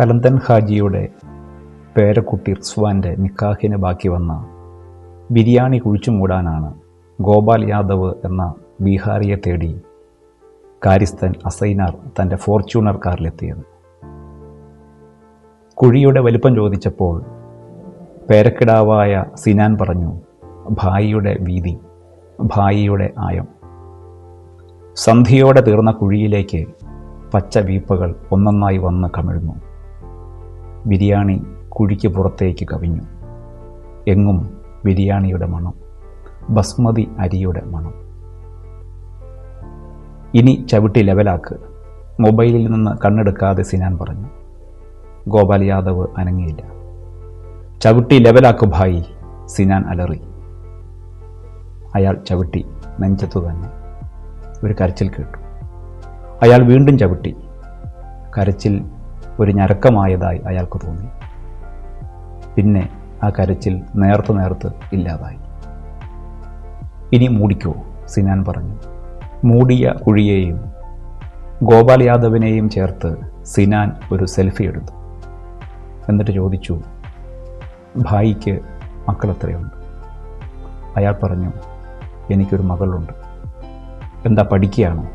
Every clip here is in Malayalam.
കലന്തൻ ഹാജിയുടെ പേരക്കുട്ടി റിസ്വാന്റെ നിക്കാഹിന് ബാക്കി വന്ന ബിരിയാണി കുഴിച്ചു മൂടാനാണ് ഗോപാൽ യാദവ് എന്ന ബീഹാറിയെ തേടി കാരിസ്ഥൻ അസൈനാർ തന്റെ ഫോർച്യൂണർ കാറിലെത്തിയത്. കുഴിയുടെ വലിപ്പം ചോദിച്ചപ്പോൾ പേരക്കിടാവായ സിനാൻ പറഞ്ഞു ഭായിയുടെ വീതി ഭായിയുടെ ആയം. സന്ധിയോടെ തീർന്ന കുഴിയിലേക്ക് പച്ച വീപ്പകൾ ഒന്നൊന്നായി വന്ന് കമിഴ്ന്നു. ബിരിയാണി കുഴിക്ക് പുറത്തേക്ക് കവിഞ്ഞു. എങ്ങും ബിരിയാണിയുടെ മണം ബസ്മതി അരിയുടെ മണം. ഇനി ചവിട്ടി ലെവലാക്ക്. മൊബൈലിൽ നിന്ന് കണ്ണെടുക്കാതെ സിനാൻ പറഞ്ഞു. ഗോപാൽ യാദവ് അനങ്ങിയില്ല. ചവിട്ടി ലെവലാക്കു ഭായി സിനാൻ അലറി. അയാൾ ചവിട്ടി നെഞ്ചത്തു തന്നെ. ഒരു കരച്ചിൽ കേട്ടു. അയാൾ വീണ്ടും ചവിട്ടി. കരച്ചിൽ ഒരു ഞരക്കമായതായി അയാൾക്ക് തോന്നി. പിന്നെ ആ കരച്ചിൽ നേർത്ത് നേർത്ത് ഇല്ലാതായി. ഇനി മൂടിക്കോ സിനാൻ പറഞ്ഞു. മൂടിയ കുഴിയെയും ഗോപാൽ യാദവിനെയും ചേർത്ത് സിനാൻ ഒരു സെൽഫി എടുത്തു. എന്നിട്ട് ചോദിച്ചു ഭായിക്ക് മക്കൾ എത്രയുണ്ട് അയാൾ പറഞ്ഞു എനിക്കൊരു മകളുണ്ട്. എന്താ പഠിക്കുകയാണോ?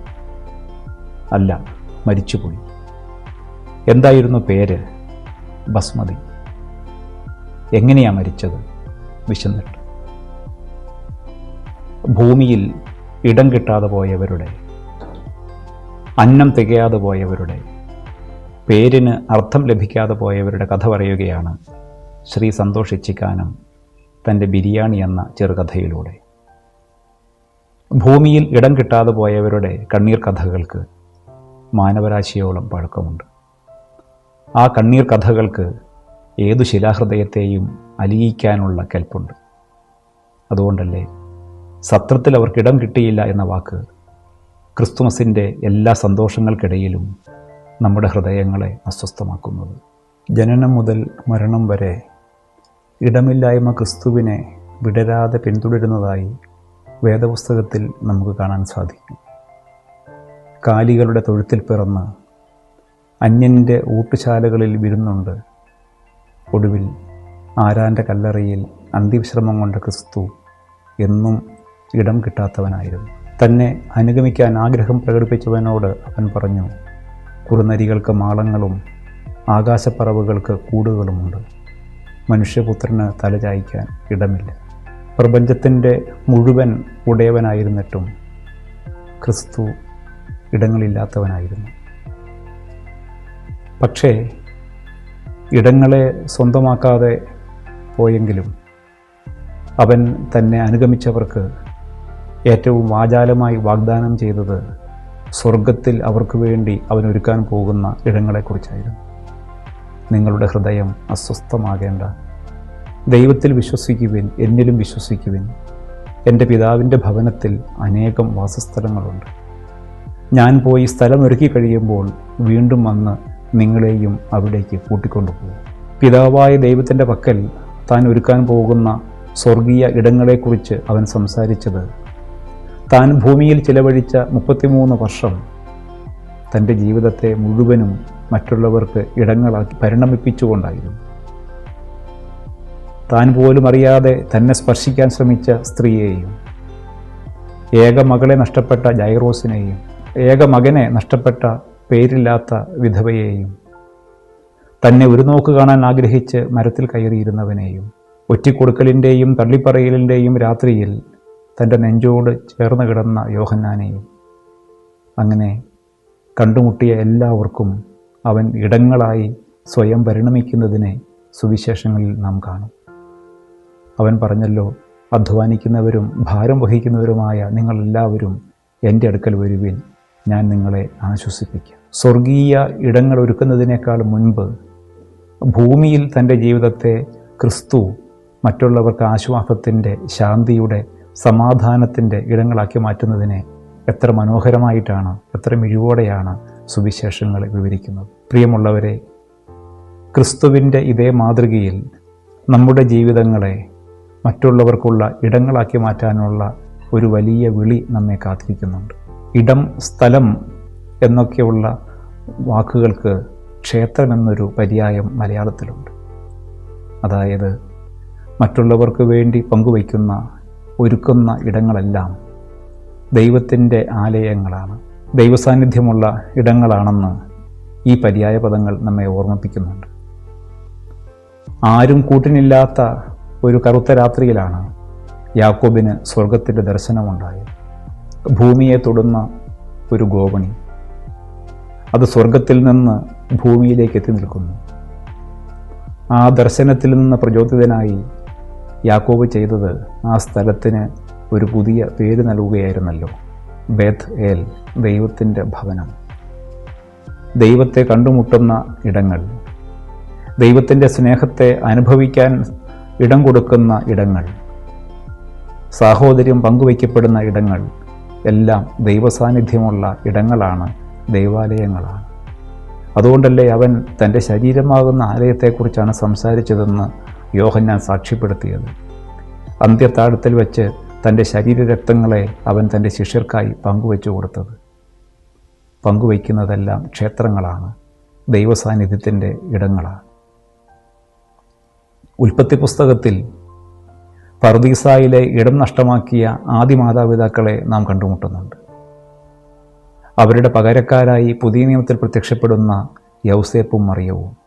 അല്ല മരിച്ചുപോയി. എന്തായിരുന്നു പേര്? ബസ്മതി. എങ്ങനെയാ മരിച്ചത്? വിശന്നിട്ട്. ഭൂമിയിൽ ഇടം കിട്ടാതെ പോയവരുടെ അന്നം തികയാതെ പോയവരുടെ പേരിന് അർത്ഥം ലഭിക്കാതെ പോയവരുടെ കഥ പറയുകയാണ് ശ്രീ സന്തോഷ് ഇച്ചിക്കാനം തന്റെ ബിരിയാണി എന്ന ചെറുകഥയിലൂടെ. ഭൂമിയിൽ ഇടം കിട്ടാതെ പോയവരുടെ കണ്ണീർ കഥകൾക്ക് മാനവരാശിയോളം പഴക്കമുണ്ട്. ആ കണ്ണീർ കഥകൾക്ക് ഏതു ശിലാഹൃദയത്തെയും അലിയിക്കാനുള്ള കെൽപ്പുണ്ട്. അതുകൊണ്ടല്ലേ സത്രത്തിൽ അവർക്കിടം കിട്ടിയില്ല എന്ന വാക്ക് ക്രിസ്തുമസിന്റെ എല്ലാ സന്തോഷങ്ങൾക്കിടയിലും നമ്മുടെ ഹൃദയങ്ങളെ അസ്വസ്ഥമാക്കുന്നത്. ജനനം മുതൽ മരണം വരെ ഇടമില്ലായ്മ ക്രിസ്തുവിനെ വിടരാതെ പിന്തുടരുന്നതായി വേദപുസ്തകത്തിൽ നമുക്ക് കാണാൻ സാധിക്കും. കാലികളുടെ തൊഴുത്തിൽ പിറന്ന് അന്യന്റെ ഊട്ടുശാലകളിൽ വിരുന്നുണ്ട്. ഒടുവിൽ ആരാന്റെ കല്ലറയിൽ അന്തിവിശ്രമം കൊണ്ട ക്രിസ്തു എന്നും ഇടം കിട്ടാത്തവനായിരുന്നു. തന്നെ അനുഗമിക്കാൻ ആഗ്രഹം പ്രകടിപ്പിച്ചവനോട് അവൻ പറഞ്ഞു കുറുനരികൾക്ക് മാളങ്ങളും ആകാശപ്പറവുകൾക്ക് കൂടുകളുമുണ്ട്. മനുഷ്യപുത്രന് തലചായ്ക്കാൻ ഇടമില്ല. പ്രപഞ്ചത്തിന്റെ മുഴുവൻ ഉടയവനായിരുന്നിട്ടും ക്രിസ്തു ഇടങ്ങളില്ലാത്തവനായിരുന്നു. പക്ഷേ ഇടങ്ങളെ സ്വന്തമാക്കാതെ പോയെങ്കിലും അവൻ തന്നെ അനുഗമിച്ചവർക്ക് ഏറ്റവും വാചാലമായി വാഗ്ദാനം ചെയ്തത് സ്വർഗത്തിൽ അവർക്ക് വേണ്ടി അവൻ ഒരുക്കാൻ പോകുന്ന ഇടങ്ങളെക്കുറിച്ചായിരുന്നു. നിങ്ങളുടെ ഹൃദയം അസ്വസ്ഥമാകേണ്ട. ദൈവത്തിൽ വിശ്വസിക്കുവിൻ എന്നിലും വിശ്വസിക്കുവിൻ. എന്റെ പിതാവിന്റെ ഭവനത്തിൽ അനേകം വാസസ്ഥലങ്ങളുണ്ട്. ഞാൻ പോയി സ്ഥലമൊരുക്കി കഴിയുമ്പോൾ വീണ്ടും വന്ന് നിങ്ങളെയും അവിടേക്ക് കൂട്ടിക്കൊണ്ടുപോകും. പിതാവായ ദൈവത്തിന്റെ പക്കൽ താൻ ഒരുക്കാൻ പോകുന്ന സ്വർഗീയ ഇടങ്ങളെക്കുറിച്ച് അവൻ സംസാരിച്ചത് താൻ ഭൂമിയിൽ ചിലവഴിച്ച മുപ്പത്തിമൂന്ന് വർഷം തന്റെ ജീവിതത്തെ മുഴുവനും മറ്റുള്ളവർക്ക് ഇടങ്ങളാക്കി പരിണമിപ്പിച്ചുകൊണ്ടായിരുന്നു. താൻ പോലും അറിയാതെ തന്നെ സ്പർശിക്കാൻ ശ്രമിച്ച സ്ത്രീയെയും ഏക മകളെ നഷ്ടപ്പെട്ട ജൈറോസിനെയും ഏക മകനെ നഷ്ടപ്പെട്ട പേരില്ലാത്ത വിധവയെയും തന്നെ ഒരു നോക്ക് കാണാൻ ആഗ്രഹിച്ച് മരത്തിൽ കയറിയിരുന്നവനെയും ഒറ്റിക്കൊടുക്കലിന്റെയും തള്ളിപ്പറയലിന്റെയും രാത്രിയിൽ തന്റെ നെഞ്ചോട് ചേർന്ന് കിടന്ന യോഹന്നാനെയും അങ്ങനെ കണ്ടുമുട്ടിയ എല്ലാവർക്കും അവൻ ഇടങ്ങളായി സ്വയം പരിണമിക്കുന്നതിനെ സുവിശേഷങ്ങളിൽ നാം കാണും. അവൻ പറഞ്ഞല്ലോ അധ്വാനിക്കുന്നവരും ഭാരം വഹിക്കുന്നവരുമായ നിങ്ങളെല്ലാവരും എന്റെ അടുക്കൽ വരുവിൻ. ഞാൻ നിങ്ങളെ ആശ്വസിപ്പിക്കാം. സ്വർഗീയ ഇടങ്ങൾ ഒരുക്കുന്നതിനേക്കാൾ മുൻപ് ഭൂമിയിൽ തന്റെ ജീവിതത്തെ ക്രിസ്തു മറ്റുള്ളവർക്ക് ആശ്വാസത്തിന്റെ ശാന്തിയുടെ സമാധാനത്തിന്റെ ഇടങ്ങളാക്കി മാറ്റുന്നതിനെ എത്ര മനോഹരമായിട്ടാണ് എത്ര മിഴിവോടെയാണ് സുവിശേഷങ്ങൾ വിവരിക്കുന്നത്. പ്രിയമുള്ളവരെ ക്രിസ്തുവിന്റെ ഇതേ മാതൃകയിൽ നമ്മുടെ ജീവിതങ്ങളെ മറ്റുള്ളവർക്കുള്ള ഇടങ്ങളാക്കി മാറ്റാനുള്ള ഒരു വലിയ വിളി നമ്മെ കാത്തിരിക്കുന്നുണ്ട്. ഇടം സ്ഥലം എന്നൊക്കെയുള്ള വാക്കുകൾക്ക് ക്ഷേത്രം എന്നൊരു പര്യായം മലയാളത്തിലുണ്ട്. അതായത് മറ്റുള്ളവർക്ക് വേണ്ടി പങ്കുവയ്ക്കുന്ന ഒരുക്കുന്ന ഇടങ്ങളെല്ലാം ദൈവത്തിന്റെ ആലയങ്ങളാണ്. ദൈവസാന്നിധ്യമുള്ള ഇടങ്ങളാണെന്ന് ഈ പര്യായ പദങ്ങൾ നമ്മെ ഓർമ്മിപ്പിക്കുന്നുണ്ട്. ആരും കൂട്ടിനില്ലാത്ത ഒരു കറുത്ത രാത്രിയിലാണ് യാക്കോബിന് സ്വർഗത്തിന്റെ ദർശനമുണ്ടായത്. ഭൂമിയെ തൊടുന്ന ഒരു ഗോപണി അത് സ്വർഗത്തിൽ നിന്ന് ഭൂമിയിലേക്ക് എത്തി നിൽക്കുന്നു. ആ ദർശനത്തിൽ നിന്ന് പ്രചോദിതനായി യാക്കോബ് ചെയ്തത് ആ സ്ഥലത്തിന് ഒരു പുതിയ പേര് നൽകുകയായിരുന്നല്ലോ. ബേത്ത് ഏൽ ദൈവത്തിന്റെ ഭവനം. ദൈവത്തെ കണ്ടുമുട്ടുന്ന ഇടങ്ങൾ. ദൈവത്തിന്റെ സ്നേഹത്തെ അനുഭവിക്കാൻ ഇടം കൊടുക്കുന്ന ഇടങ്ങൾ. സാഹോദര്യം പങ്കുവയ്ക്കപ്പെടുന്ന ഇടങ്ങൾ. എല്ലാം ദൈവസാന്നിധ്യമുള്ള ഇടങ്ങളാണ് ദൈവാലയങ്ങളാണ്. അതുകൊണ്ടല്ലേ അവൻ തന്റെ ശരീരമാകുന്ന ആലയത്തെക്കുറിച്ചാണ് സംസാരിച്ചതെന്ന് യോഹന്നാൻ സാക്ഷ്യപ്പെടുത്തിയത്. അന്ത്യത്താഴത്തിൽ വെച്ച് തന്റെ ശരീരരക്തങ്ങളെ അവൻ തന്റെ ശിഷ്യർക്കായി പങ്കുവെച്ചു കൊടുത്തത്. പങ്കുവയ്ക്കുന്നതെല്ലാം ക്ഷേത്രങ്ങളാണ് ദൈവസാന്നിധ്യത്തിന്റെ ഇടങ്ങളാണ്. ഉൽപ്പത്തി പുസ്തകത്തിൽ പർദീസായിലെ ഇടം നഷ്ടമാക്കിയ ആദ്യ മാതാപിതാക്കളെ നാം കണ്ടുമുട്ടുന്നുണ്ട്. അവരുടെ പകരക്കാരായി പുതിയ നിയമത്തിൽ പ്രത്യക്ഷപ്പെടുന്ന യൗസേപ്പും മറിയവും.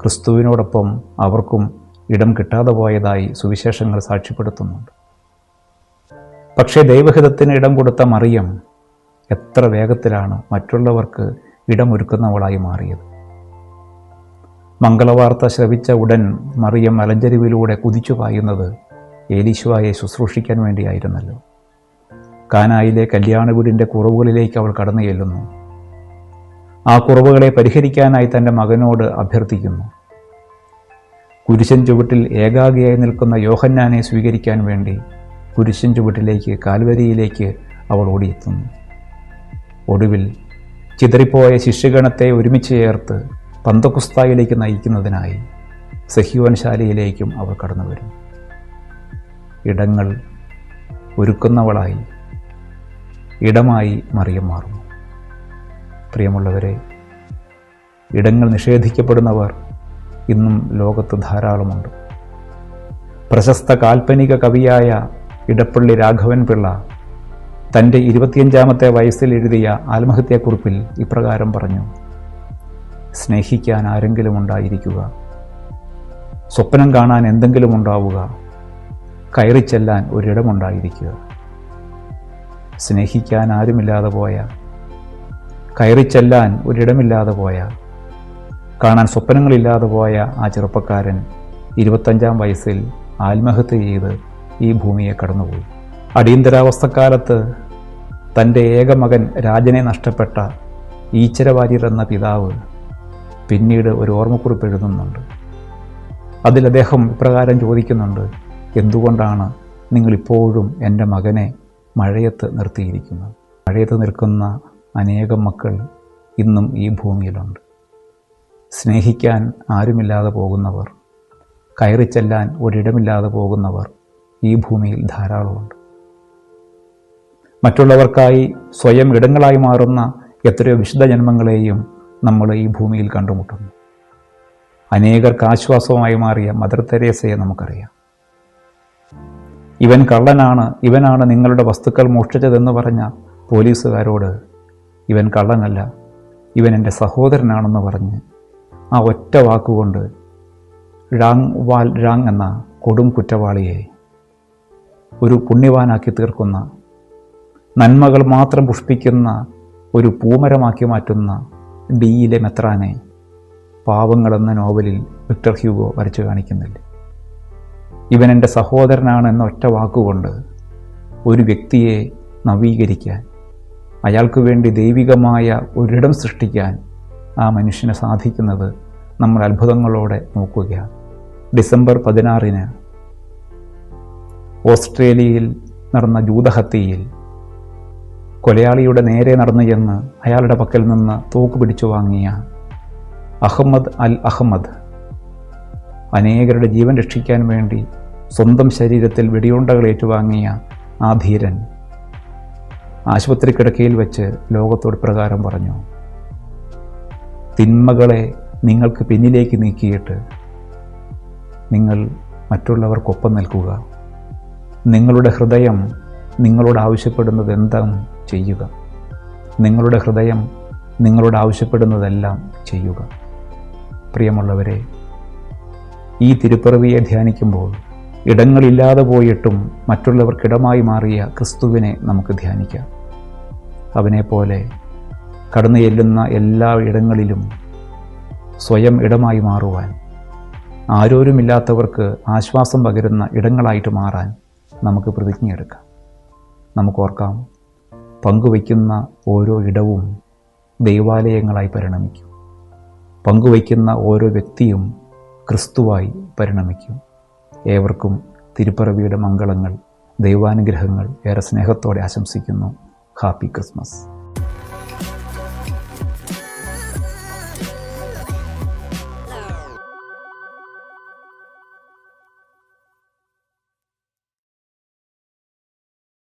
ക്രിസ്തുവിനോടൊപ്പം അവർക്കും ഇടം കിട്ടാതെ പോയതായി സുവിശേഷങ്ങൾ സാക്ഷ്യപ്പെടുത്തുന്നുണ്ട്. പക്ഷേ ദൈവഹിതത്തിന് ഇടം കൊടുത്ത മറിയം എത്ര വേഗത്തിലാണ് മറ്റുള്ളവർക്ക് ഇടമൊരുക്കുന്നവളായി മാറിയത്. മംഗളവാർത്ത ശ്രവിച്ച ഉടൻ മറിയം മലഞ്ചരിവിലൂടെ കുതിച്ചു പായുന്നത് ഏലീശുവായെ ശുശ്രൂഷിക്കാൻ വേണ്ടിയായിരുന്നല്ലോ. കാനായിലെ കല്യാണ വീടിന്റെ കുറവുകളിലേക്ക് അവൾ കടന്നു ചെല്ലുന്നു. ആ കുറവുകളെ പരിഹരിക്കാനായി തന്റെ മകനോട് അഭ്യർത്ഥിക്കുന്നു. കുരിശൻ ചുവട്ടിൽ ഏകാഗിയായി നിൽക്കുന്ന യോഹന്നാനെ സ്വീകരിക്കാൻ വേണ്ടി കുരിശൻ ചുവട്ടിലേക്ക് കാൽവരിയിലേക്ക് അവൾ ഓടിയെത്തുന്നു. ഒടുവിൽ ചിതറിപ്പോയ ശിഷ്യഗണത്തെ ഒരുമിച്ച് ചേർത്ത് പന്തക്കുസ്തായിലേക്ക് നയിക്കുന്നതിനായി സഹ്യോൻശാലയിലേക്കും അവർ കടന്നു വരും ഇടങ്ങൾ ഒരുക്കുന്നവളായി ഇടമായി മറിയം മാറുന്നു പ്രിയമുള്ളവരെ ഇടങ്ങൾ നിഷേധിക്കപ്പെടുന്നവർ ഇന്നും ലോകത്ത് ധാരാളമുണ്ട്. പ്രശസ്ത കാൽപ്പനിക കവിയായ ഇടപ്പള്ളി രാഘവൻ പിള്ള തന്റെ ഇരുപത്തിയഞ്ചാമത്തെ വയസ്സിൽ എഴുതിയ ആത്മഹത്യാക്കുറിപ്പിൽ ഇപ്രകാരം പറഞ്ഞു സ്നേഹിക്കാൻ ആരെങ്കിലും ഉണ്ടായിരിക്കുക സ്വപ്നം കാണാൻ എന്തെങ്കിലും ഉണ്ടാവുക കയറി ചെല്ലാൻ ഒരിടമുണ്ടായിരിക്കുക. സ്നേഹിക്കാൻ ആരുമില്ലാതെ പോയ കയറി ചെല്ലാൻ ഒരിടമില്ലാതെ പോയ കാണാൻ സ്വപ്നങ്ങളില്ലാതെ പോയ ആ ചെറുപ്പക്കാരൻ ഇരുപത്തഞ്ചാം വയസ്സിൽ ആത്മഹത്യ ചെയ്ത് ഈ ഭൂമിയെ കടന്നുപോയി. അടിയന്തരാവസ്ഥക്കാലത്ത് തന്റെ ഏക മകൻ രാജനെ നഷ്ടപ്പെട്ട ഈച്ചരവാര്യർ എന്ന പിതാവ് പിന്നീട് ഒരു ഓർമ്മക്കുറിപ്പ് എഴുതുന്നുണ്ട്. അതിൽ അദ്ദേഹം ഇപ്രകാരം ചോദിക്കുന്നുണ്ട് എന്തുകൊണ്ടാണ് നിങ്ങളിപ്പോഴും എന്റെ മകനെ മഴയത്ത് നിർത്തിയിരിക്കുന്നത്? മഴയത്ത് നിൽക്കുന്ന അനേകം മക്കൾ ഇന്നും ഈ ഭൂമിയിലുണ്ട്. സ്നേഹിക്കാൻ ആരുമില്ലാതെ പോകുന്നവർ കയറി ചെല്ലാൻ ഒരിടമില്ലാതെ പോകുന്നവർ ഈ ഭൂമിയിൽ ധാരാളമുണ്ട്. മറ്റുള്ളവർക്കായി സ്വയം ഇടങ്ങളായി മാറുന്ന എത്രയോ വിശുദ്ധ ജന്മങ്ങളെയും നമ്മൾ ഈ ഭൂമിയിൽ കണ്ടുമുട്ടുന്നു. അനേകർക്ക് ആശ്വാസമായി മാറിയ മദർ തെരേസയെ നമുക്കറിയാം. ഇവൻ കള്ളനാണ് ഇവനാണ് നിങ്ങളുടെ വസ്തുക്കൾ മോഷ്ടിച്ചതെന്ന് പറഞ്ഞ പോലീസുകാരോട് ഇവൻ കള്ളനല്ല ഇവൻ എന്റെ സഹോദരനാണെന്ന് പറഞ്ഞ് ആ ഒറ്റ വാക്കുകൊണ്ട് ഴാങ് വാൽ ഴാങ് എന്ന കൊടും കുറ്റവാളിയെ ഒരു പുണ്യവാനാക്കി തീർക്കുന്ന നന്മകൾ മാത്രം പുഷ്പിക്കുന്ന ഒരു പൂമരമാക്കി മാറ്റുന്ന ഡിയിലെ മെത്രാനെ പാവങ്ങളെന്ന നോവലിൽ വിക്ടർ ഹ്യൂഗോ വരച്ചു കാണിക്കുന്നില്ല. ഇവൻ എന്റെ സഹോദരനാണ് എന്ന ഒറ്റ വാക്കുകൊണ്ട് ഒരു വ്യക്തിയെ നവീകരിക്കാൻ അയാൾക്ക് വേണ്ടി ദൈവികമായ ഒരിടം സൃഷ്ടിക്കാൻ ആ മനുഷ്യനെ സാധിക്കുന്നത് നമ്മൾ അത്ഭുതങ്ങളോടെ നോക്കുകയാണ്. ഡിസംബർ പതിനാറിന് ഓസ്ട്രേലിയയിൽ നടന്ന ജൂതഹത്യയിൽ കൊലയാളിയുടെ നേരെ നടന്നു ചെന്ന് അയാളുടെ പക്കൽ നിന്ന് തോക്ക് പിടിച്ചു വാങ്ങിയ അഹമ്മദ് അൽ അഹമ്മദ് അനേകരുടെ ജീവൻ രക്ഷിക്കാൻ വേണ്ടി സ്വന്തം ശരീരത്തിൽ വെടിയുണ്ടകൾ ഏറ്റുവാങ്ങിയ ആ ധീരൻ ആശുപത്രി കിടക്കയിൽ വെച്ച് ലോകത്തോട് പ്രകാരം പറഞ്ഞു തിന്മകളെ നിങ്ങൾക്ക് പിന്നിലേക്ക് നീക്കിയിട്ട് നിങ്ങൾ മറ്റുള്ളവർക്കൊപ്പം നിൽക്കുക. നിങ്ങളുടെ ഹൃദയം നിങ്ങളോട് ആവശ്യപ്പെടുന്നത് എന്താണ് ചെയ്യുക. നിങ്ങളുടെ ഹൃദയം നിങ്ങളോട് ആവശ്യപ്പെടുന്നതെല്ലാം ചെയ്യുക. പ്രിയമുള്ളവരെ ഈ തിരുപ്പിറവിയെ ധ്യാനിക്കുമ്പോൾ ഇടങ്ങളില്ലാതെ പോയിട്ടും മറ്റുള്ളവർക്കിടമായി മാറിയ ക്രിസ്തുവിനെ നമുക്ക് ധ്യാനിക്കാം. അവനെപ്പോലെ കടന്നു ചെല്ലുന്ന എല്ലാ ഇടങ്ങളിലും സ്വയം ഇടമായി മാറുവാൻ ആരോരുമില്ലാത്തവർക്ക് ആശ്വാസം പകരുന്ന ഇടങ്ങളായിട്ട് മാറാൻ നമുക്ക് പ്രതിജ്ഞയെടുക്കാം. നമുക്കോർക്കാം പങ്കുവയ്ക്കുന്ന ഓരോ ഇടവും ദൈവാലയങ്ങളായി പരിണമിക്കും. പങ്കുവയ്ക്കുന്ന ഓരോ വ്യക്തിയും ക്രിസ്തുവായി പരിണമിക്കും. ഏവർക്കും തിരുപ്പിറവിയുടെ മംഗളങ്ങൾ ദൈവാനുഗ്രഹങ്ങൾ ഏറെ സ്നേഹത്തോടെ ആശംസിക്കുന്നു. Happy Christmas.